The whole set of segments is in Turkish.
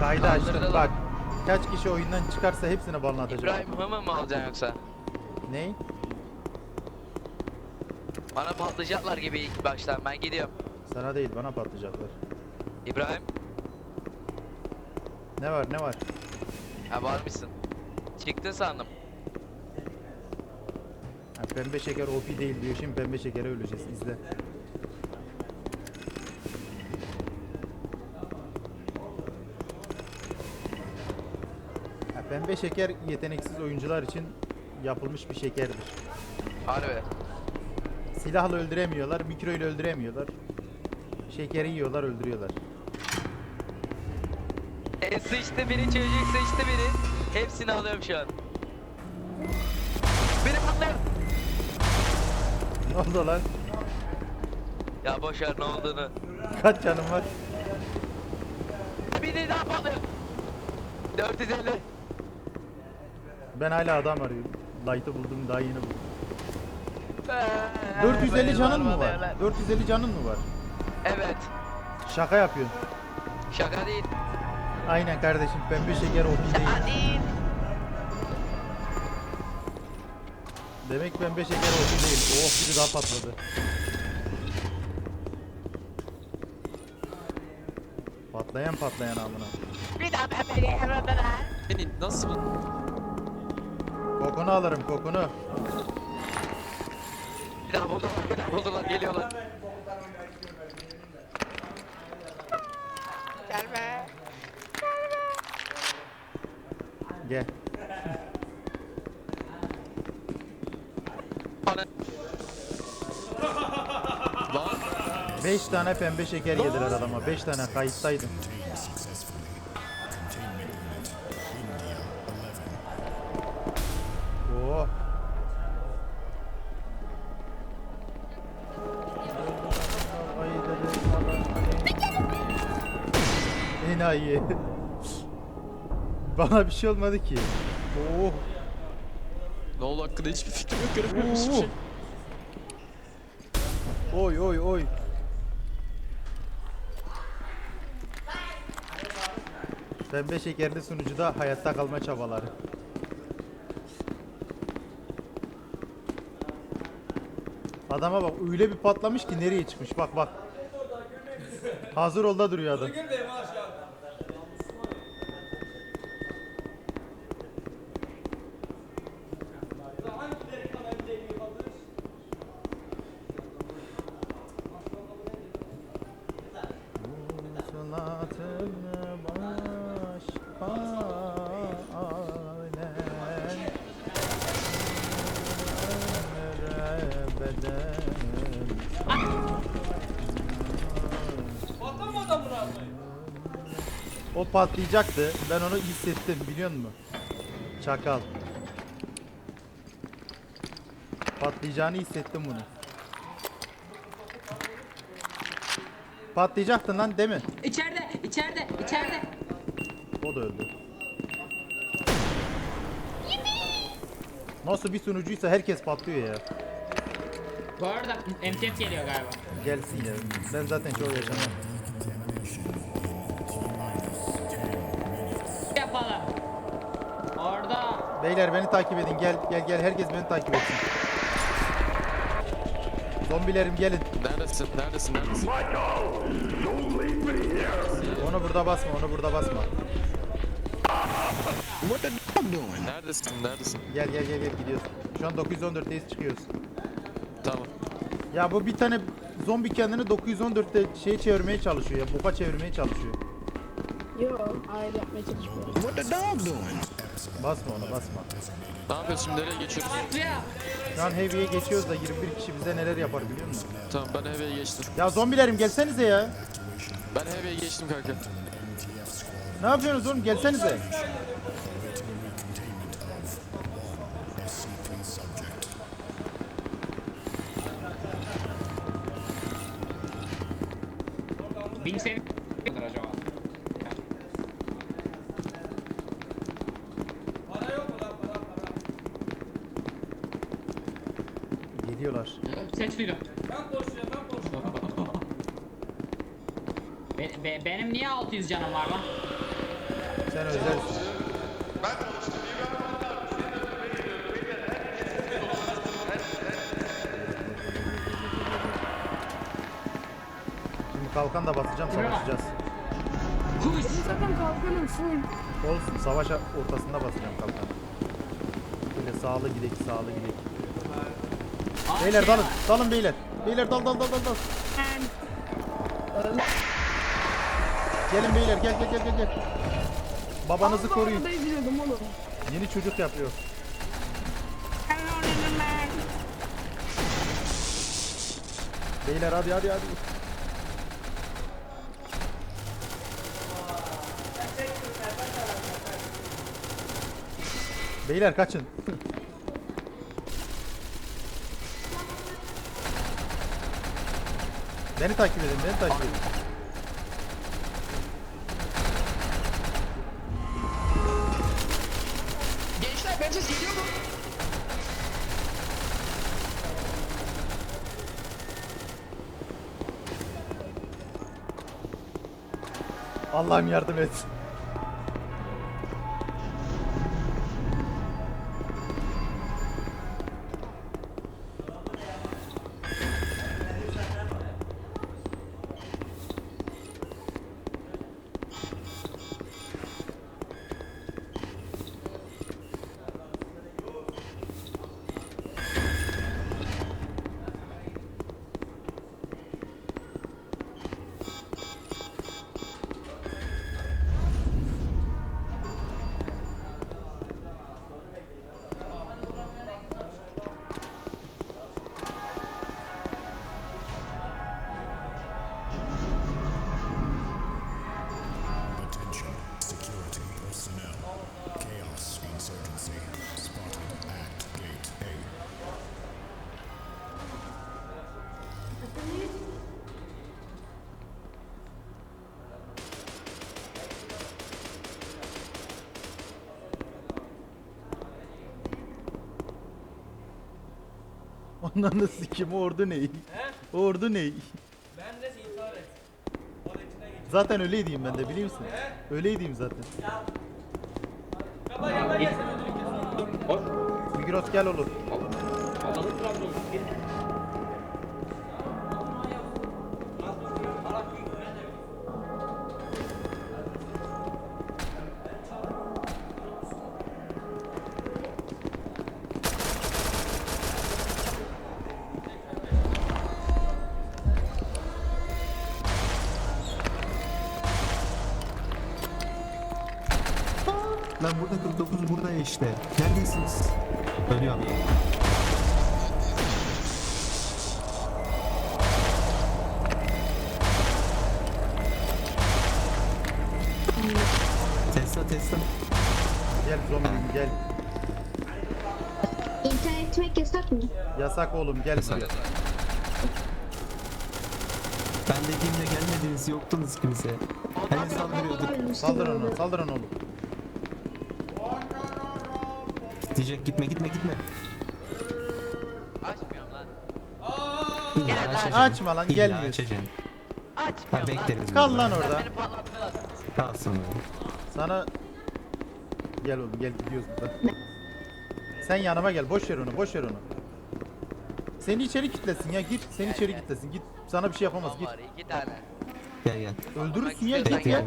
Kaydı açtım Kaldırdı bak. Kaç kişi oyundan çıkarsa hepsine balon atacağım. İbrahim hımı mı alacaksın yoksa? Ney? Bana patlayacaklar gibi ilk baştan. Ben gidiyorum. Sana değil bana patlayacaklar. İbrahim. Ne var ne var? Ha var mısın? Çıktın sandım. Ha, pembe şeker OP değil diyor şimdi pembe şekere öleceğiz izle. Pembe şeker yeteneksiz oyuncular için yapılmış bir şekerdir. Harbi. Silahla öldüremiyorlar, mikro ile öldüremiyorlar. Şekeri yiyorlar, öldürüyorlar. E sıçtı biri çocuk sıçtı biri. Hepsini alıyorum şu an. Biri patlıyor. Ne oldu lan? Ya boşver ne olduğunu. Kaç canım var? Biri daha patlıyor. 450. Ben hala adam arıyorum. Light'ı buldum, daha yeni buldum. Ee, 450 böyle canın mı var? bağırmalar. 450 canın mı var? Evet. Şaka yapıyorsun. Şaka değil. Aynen kardeşim, pembe şeker OP değil. Şaka değil. Demek pembe şeker OP değil. Oh biri daha patladı. Patlayan patlayan amına. Bir daha ben beni yaradılar. Beni nasıl Kokunu alırım kokunu. Bir daha buldular, bir daha buldular, geliyorlar. Gelme. Gel. Bana 5 tane pembe şeker yediler adama. 5 tane kayıttaydım. Bana bir şey olmadı ki. Oh. ne oldu hakkında hiçbir fikrim yok göremiyorum hiçbir Oo. şey. Oy oy oy. Pembe şekerli sunucuda hayatta kalma çabaları. Adama bak öyle bir patlamış ki nereye çıkmış bak bak. Hazır ol da duruyor adam. Patlayacaktı. Ben onu hissettim biliyor musun? Çakal. Patlayacağını hissettim bunu. Patlayacaktın lan değil mi? İçeride, içeride, içeride. O da öldü. Nasıl bir sunucuysa herkes patlıyor ya. Bu arada MTF geliyor galiba. Gelsin ya. Ben zaten çoğu yaşamam. Beyler beni takip edin. Gel gel gel. Herkes beni takip etsin. Zombilerim gelin. Neredesin? Neredesin? Neredesin? Onu burada basma. Onu burada basma. Neredesin? Neredesin? Gel gel gel gel gidiyoruz. Şu an 914'teyiz çıkıyoruz. Tamam. Ya bu bir tane zombi kendini 914'te şey çevirmeye çalışıyor ya. Boka çevirmeye çalışıyor. Yo, hayır yapmaya çalışmıyorum. Basma ona basma. Ne yapıyorsun şimdi? Nereye geçiyoruz? Şu an heavy'ye geçiyoruz da 21 kişi bize neler yapar biliyor musun? Tamam ben heavy'e geçtim. Ya zombilerim gelsenize ya. Ben heavy'e geçtim kanka. Ne yapıyorsunuz oğlum gelsenize. Bin seni acaba. Geliyorlar. Ses duydum. Be- be- benim niye 600 canım var lan? Sen özelsin. Şimdi kalkan da basacağım savaşacağız. Kuş. Zaten kalkanım full. Olsun savaş ortasında basacağım kalkanı. Böyle sağlı gidek sağlı gidek. Beyler dalın dalın beyler. Beyler dal dal dal dal dal. Gelin beyler gel gel gel gel gel. Babanızı koruyun. Orada izliyordum oğlum. Yeni çocuk yapıyor. Beyler hadi hadi hadi. Beyler kaçın. Beni takip edin, beni takip edin. Gençler bence geliyor mu? Allah'ım yardım et. Ondan da sikim ordu ney? Ordu ney? Ben de intihar et. Zaten öyleydim ben de biliyor musun? Öyleydim zaten. Kaba yaba gel sen ödülü kes. Migros gel olur. Adamı Trabzon. Lan burada 49 burada ya işte. Neredesiniz? Ölüyorum. Tesla Tesla. Gel zombi gel. İntihar etmek yasak mı? Yasak oğlum gel buraya. Ben dediğimde gelmediniz yoktunuz kimse. Hani saldırıyorduk. Saldır ona, saldır ona oğlum. Diyecek gitme gitme gitme. Açmıyorum lan. İlla Gel lan. açacaksın. Açma lan, İlla gelmiyor. açacaksın. Ha Açmıyorum lan. bekleriz. Kal burada. lan orada. Beni. Kalsın lan. Sana gel oğlum gel gidiyoruz burada. Sen yanıma gel. Boş ver onu. Boş ver onu. Seni içeri kitlesin ya. Git. Seni içeri kitlesin. Git. Sana bir şey yapamaz. Tamam Git. var iki tane. Gel gel. Öldürürsün ya. Bekle, Git ya.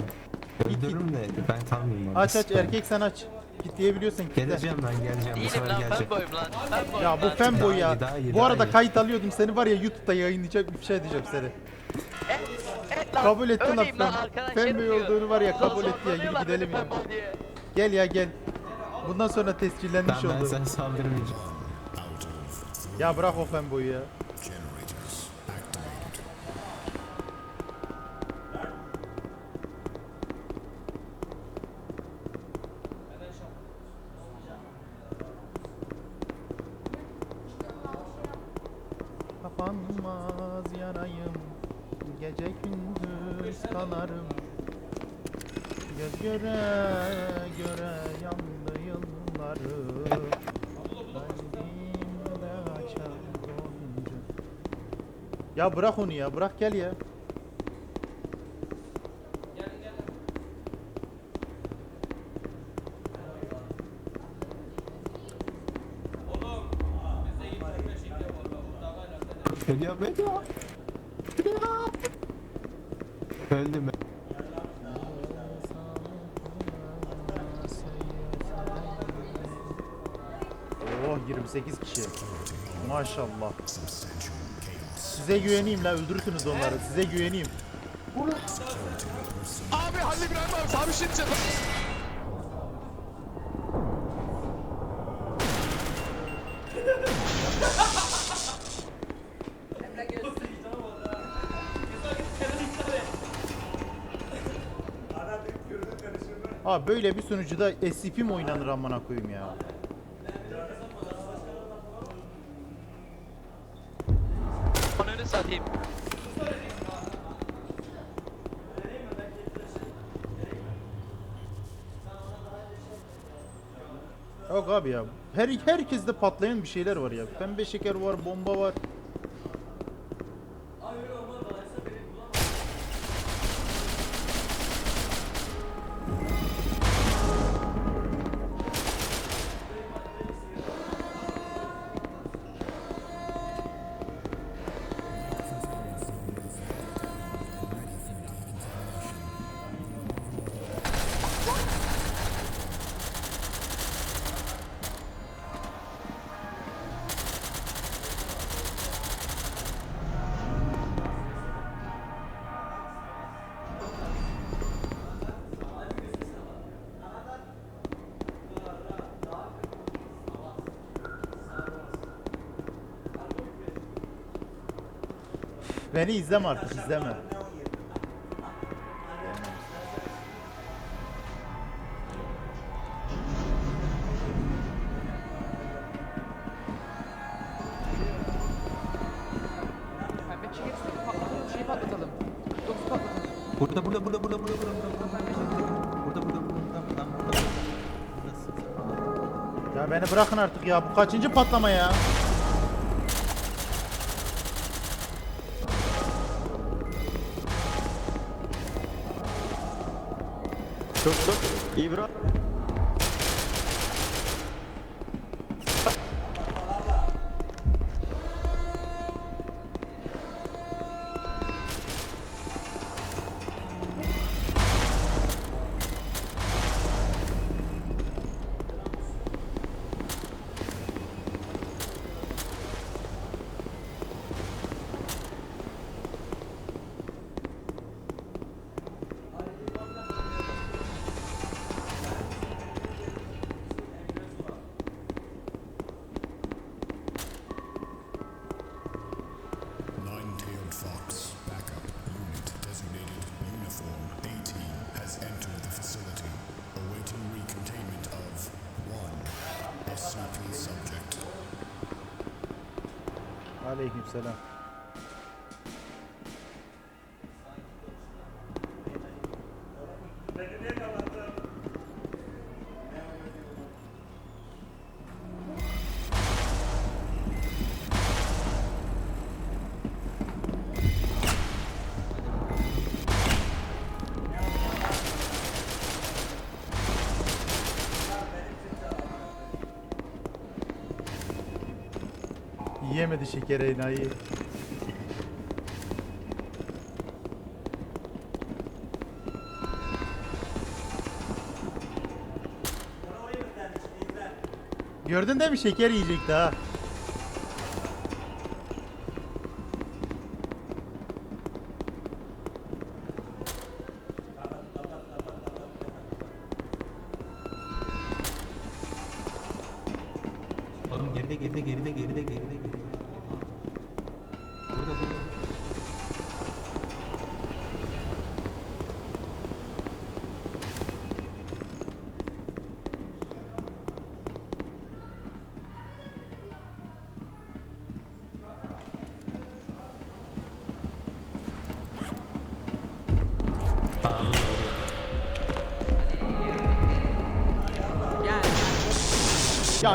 Öldürürüm de ben orada. Aç aç. Erkek sen aç. Kitleyebiliyorsan kitle. Geleceğim lan geleceğim. Bu Değilim sefer lan gelecek. fanboyum lan. Fanboyum Ya bu lan. fanboy Daha ya. iyi, daha iyi, Bu daha arada iyi. kayıt alıyordum. Seni var ya YouTube'da yayınlayacak bir şey diyeceğim seni. Evet lan, Kabul ettin öyleyim lan. lan arkadaş, Fanboy diyor. olduğunu var ya kabul Lan etti ya. Yürü gidelim ya. fanboy diye. Gel ya gel. Bundan sonra tescillenmiş Ben, ben oldu. sana saldırmayacağım. Ya bırak o fanboyu ya. Ya bırak onu ya. Bırak gel ya. Geliyor geliyor. Öldüm ben. Oh 28 kişi. Maşallah. Size güveneyim la öldürürsünüz onları. Size güveneyim. Abi Halil İbrahim abi bir şey diyeceğim. Abi böyle bir sunucuda SCP mi oynanır amına koyayım ya? Ananı satayım. Yok abi ya. Her herkeste patlayan bir şeyler var ya. Pembe şeker var, bomba var. Beni izleme artık izleme. Pembe çekirdeği patlatalım, şeyi patlatalım. 49 patlatalım. Burada burada burada burada burada burada burada burada burada burada burada burada burada Ya beni bırakın artık ya. Bu kaçıncı patlama ya? Çok çok İbrahim. Aleykümselam. Yiyemedi şeker enayi. Gördün değil mi şeker yiyecekti ha.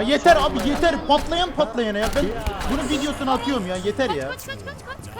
Yeter abi yeter patlayan patlayana ya ben bunun videosunu atıyorum ya yeter ya. Kaç kaç kaç kaç.